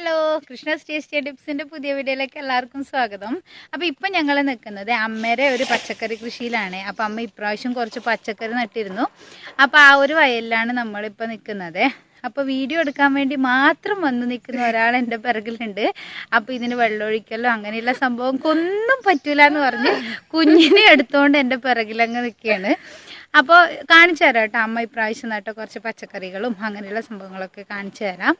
Hello Krishna tasty ടിപ്സിന്റെ പുതിയ വീഡിയോയിലേക്ക് എല്ലാവർക്കും സ്വാഗതം. അപ്പോൾ ഇപ്പം ഞങ്ങൾ നിൽക്കുന്നത് അമ്മയുടെ ഒരു പച്ചക്കറി കൃഷിയിലാണ്. അപ്പോൾ അമ്മ ഇപ്രാവശ്യം കുറച്ച് പച്ചക്കറി നട്ടിരുന്നു. അപ്പോൾ ആ ഒരു വയലിലാണ് നമ്മളിപ്പോൾ നിൽക്കുന്നത് അപ്പോൾ വീഡിയോ എടുക്കാൻ വേണ്ടി മാത്രം വന്ന് നിൽക്കുന്ന ഒരാൾ എന്റെ പിറകിലുണ്ട്. അപ്പോൾ ഇതിന് വെള്ളമൊഴിക്കലോ അങ്ങനെയുള്ള സംഭവങ്ങൾക്കൊന്നും പറ്റൂല എന്ന് പറഞ്ഞ് കുഞ്ഞിനെ എടുത്തുകൊണ്ട് എന്റെ പിറകിലങ്ങ് നിൽക്കുകയാണ്. അപ്പോൾ കാണിച്ചു തരാം കേട്ടോ. അമ്മ ഇപ്രാവശ്യം നട്ട കുറച്ച് പച്ചക്കറികളും അങ്ങനെയുള്ള സംഭവങ്ങളൊക്കെ കാണിച്ചു തരാം.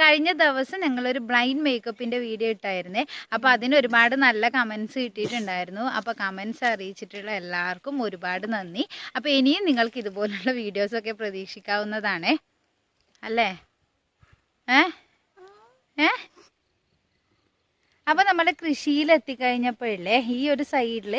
കഴിഞ്ഞ ദിവസം ഞങ്ങളൊരു ബ്ലൈൻഡ് മേക്കപ്പിന്റെ വീഡിയോ ഇട്ടായിരുന്നേ. അപ്പോൾ അതിന് ഒരുപാട് നല്ല കമൻസ് കിട്ടിയിട്ടുണ്ടായിരുന്നു. അപ്പോൾ കമന്റ്സ് അറിയിച്ചിട്ടുള്ള എല്ലാവർക്കും ഒരുപാട് നന്ദി. അപ്പോൾ ഇനിയും നിങ്ങൾക്ക് ഇതുപോലുള്ള വീഡിയോസ് ഒക്കെ പ്രതീക്ഷിക്കാവുന്നതാണേ. അല്ലേ? ഏ? ഏ? അപ്പോൾ നമ്മുടെ കൃഷിയിൽ എത്തിക്കഴിഞ്ഞപ്പോഴല്ലേ ഈ ഒരു സൈഡിൽ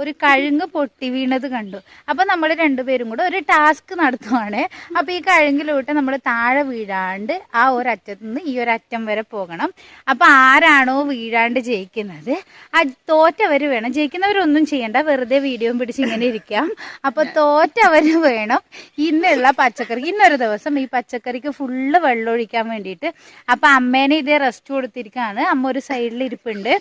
ഒരു കഴുങ്ങ് പൊട്ടി വീണത് കണ്ടു. അപ്പോൾ നമ്മൾ രണ്ടുപേരും കൂടെ ഒരു ടാസ്ക് നടത്തുവാണ്. അപ്പോൾ ഈ കഴുങ്ങിലോട്ട് നമ്മൾ താഴെ വീഴാണ്ട് ആ ഒരു അറ്റത്തു നിന്ന് ഈ ഒരു അറ്റം വരെ പോകണം. അപ്പോൾ ആരാണോ വീഴാണ്ട് ജയിക്കുന്നത്? ആ തോറ്റവർ വേണം. ജയിക്കുന്നവരൊന്നും ചെയ്യണ്ട. വെറുതെ വീഡിയോ പിടിച്ച് ഇങ്ങനെ ഇരിക്കാം. അപ്പോൾ തോറ്റവർ വേണം ഇന്നുള്ള പച്ചക്കറി ഇന്നൊരു ദിവസം ഈ പച്ചക്കറിക്ക് ഫുള്ള് വെള്ളം ഒഴിക്കാൻ വേണ്ടിയിട്ട്. അപ്പോൾ അമ്മേനെ ഇതേ റെസ്റ്റ് കൊടുത്തിരിക്കുകയാണ് അമ്മ ഒരു സൈഡിൽ ഇരിപ്പുണ്ട്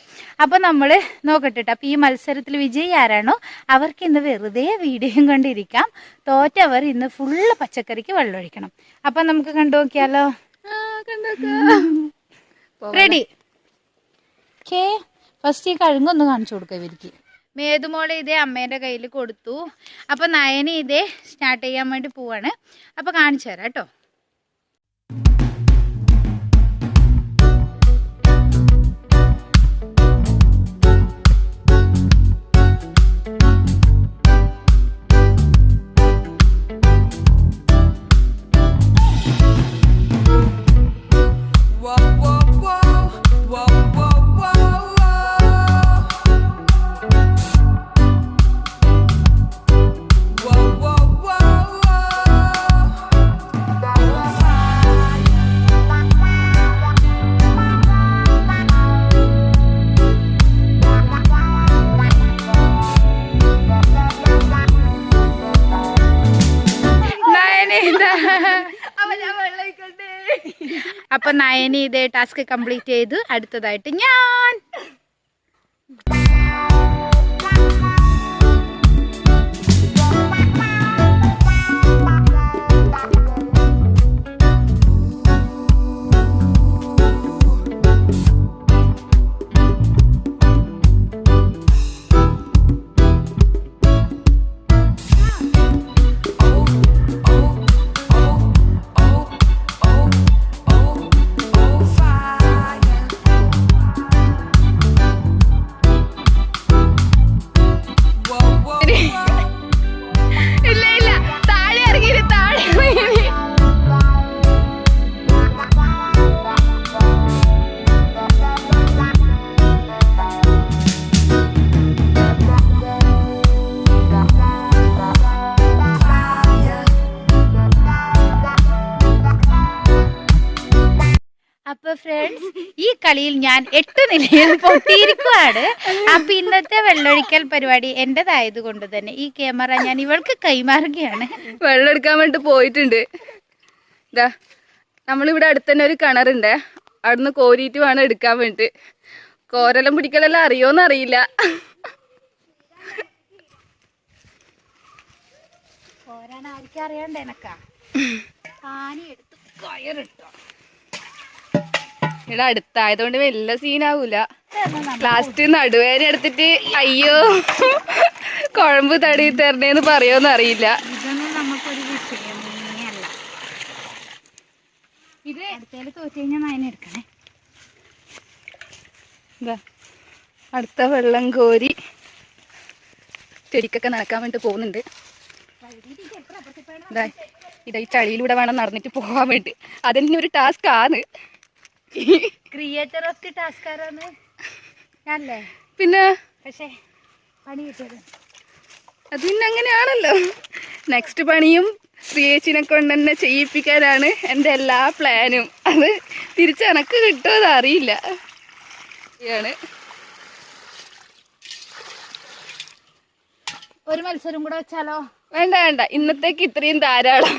അപ്പോൾ നമ്മൾ നോക്കട്ടെ ട്ടോ. അപ്പോൾ ഈ മത്സരത്തിൽ വിജയി ആരാണോ? അവർക്ക് ഇന്ന് വെറുതെ വീഡിയോയും കൊണ്ടിരിക്കാം. തോറ്റവർ ഇന്ന് ഫുള്ള് പച്ചക്കറിക്ക് വെള്ളം ഒഴിക്കണം. അപ്പം നമുക്ക് കണ്ടു നോക്കിയാലോ? Ready okay. ഫസ്റ്റ് ഈ കഴുങ്ങൊന്ന് കാണിച്ചു കൊടുക്കുക ഇവർക്ക്. മേതുമോളെ ഇതേ അമ്മേന്റെ കയ്യിൽ കൊടുത്തു. അപ്പോൾ നയനെ ഇതേ സ്റ്റാർട്ട് ചെയ്യാൻ വേണ്ടി പോവാണ്. അപ്പോൾ കാണിച്ചു തരാം കേട്ടോ അപ്പൊ നയനി ഇതേ ടാസ്ക് കംപ്ലീറ്റ് ചെയ്തു അടുത്തതായിട്ട് ഞാൻ. ഫ്രണ്ട്സ് ഈ കളിയിൽ ഞാൻ എട്ട് നിലയിൽ പൊട്ടിയിരിക്കുവാണ്. അപ്പൊ ഇന്നത്തെ വെള്ളൊഴിക്കൽ പരിപാടി എന്റേതായത് കൊണ്ട് തന്നെ ഈ ക്യാമറ ഞാൻ ഇവൾക്ക് കൈമാറുകയാണ്. വെള്ളമെടുക്കാൻ വേണ്ടി പോയിട്ടുണ്ട്. ഇതാ നമ്മളിവിടെ അടുത്ത് തന്നെ ഒരു കിണറുണ്ട്. അവിടുന്ന് കോരിയിട്ട് വേണം എടുക്കാൻ വേണ്ടി. കോരെല്ലാം പിടിക്കലെല്ലാം അറിയോന്ന് അറിയില്ല. പോരാൻ ആർക്കും അറിയണ്ട എനക്കാ. ആനി എടുത്ത് കയറിട്ടോ. ഇവിടെ അടുത്തായതുകൊണ്ട് വലിയ സീനാവൂല ലാസ്റ്റ് നടുവേന എടുത്തിട്ട് അയ്യോ കുഴമ്പ് തടി തരണേന്ന് പറയോന്ന് അറിയില്ല. അടുത്ത വെള്ളം കോരി ചെടിക്കൊക്കെ നടക്കാൻ വേണ്ടി പോകുന്നുണ്ട്. ഇതാ ഈ ചളിയിലൂടെ വേണം നടന്നിട്ട് പോകാൻ വേണ്ടി. അതെന്നെ ഒരു ടാസ്ക് ആണ്. ക്രിയേറ്റർ ഓഫ് ദി ടാസ്കാരാണ് ഞാനല്ലേ? പിന്നെ? പക്ഷേ പണി കിട്ടിയത്. അത് പിന്നെ അങ്ങനെയാണല്ലോ. നെക്സ്റ്റ് പണിയും ശ്രീയേച്ചിനെ കൊണ്ട് തന്നെ ചെയ്യിപ്പിക്കാനാണ് എന്റെ എല്ലാ പ്ലാനും അത് തിരിച്ചെനക്ക് കിട്ടുമോ അറിയില്ല. ആണ് ഒരു മത്സരം കൂടെ വെച്ചാലോ? വേണ്ട വേണ്ട. ഇന്നത്തേക്ക് ഇത്രയും ധാരാളം.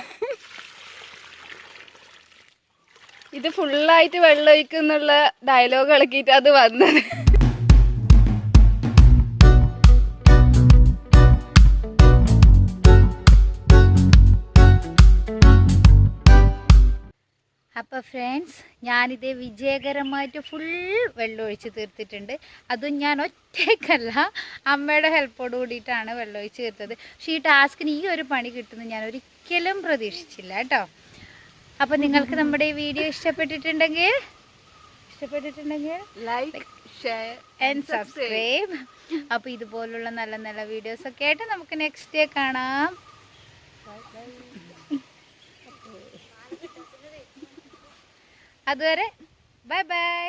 ഇത് ഫുള്ളായിട്ട് വെള്ളം ഒഴിക്കുന്നുള്ള ഡയലോഗ് ഇളക്കിയിട്ട് അത് വന്നത്. അപ്പോൾ ഫ്രണ്ട്സ് ഞാനിത് വിജയകരമായിട്ട് ഫുൾ വെള്ളം ഒഴിച്ച് തീർത്തിട്ടുണ്ട്. അതും ഞാൻ ഒറ്റയ്ക്കല്ല അമ്മയുടെ ഹെൽപ്പോട് കൂടിയിട്ടാണ് വെള്ളം ഒഴിച്ച് തീർത്തത്. പക്ഷേ ഈ ടാസ്കിന് ഈ ഒരു പണി കിട്ടുമെന്ന് ഞാൻ ഒരിക്കലും പ്രതീക്ഷിച്ചില്ല കേട്ടോ. അപ്പോൾ നിങ്ങൾക്ക് നമ്മുടെ ഈ വീഡിയോ ഇഷ്ടപ്പെട്ടിട്ടുണ്ടെങ്കിൽ ഇഷ്ടപ്പെട്ടിട്ടുണ്ടെങ്കിൽ ലൈക്ക് ഷെയർ ആൻഡ് സബ്സ്ക്രൈബ് അപ്പോൾ ഇതുപോലുള്ള നല്ല നല്ല വീഡിയോസ് ഒക്കെ ആയിട്ട് നമുക്ക് നെക്സ്റ്റ് ഡേ കാണാം. അതുവരെ ബൈ ബൈ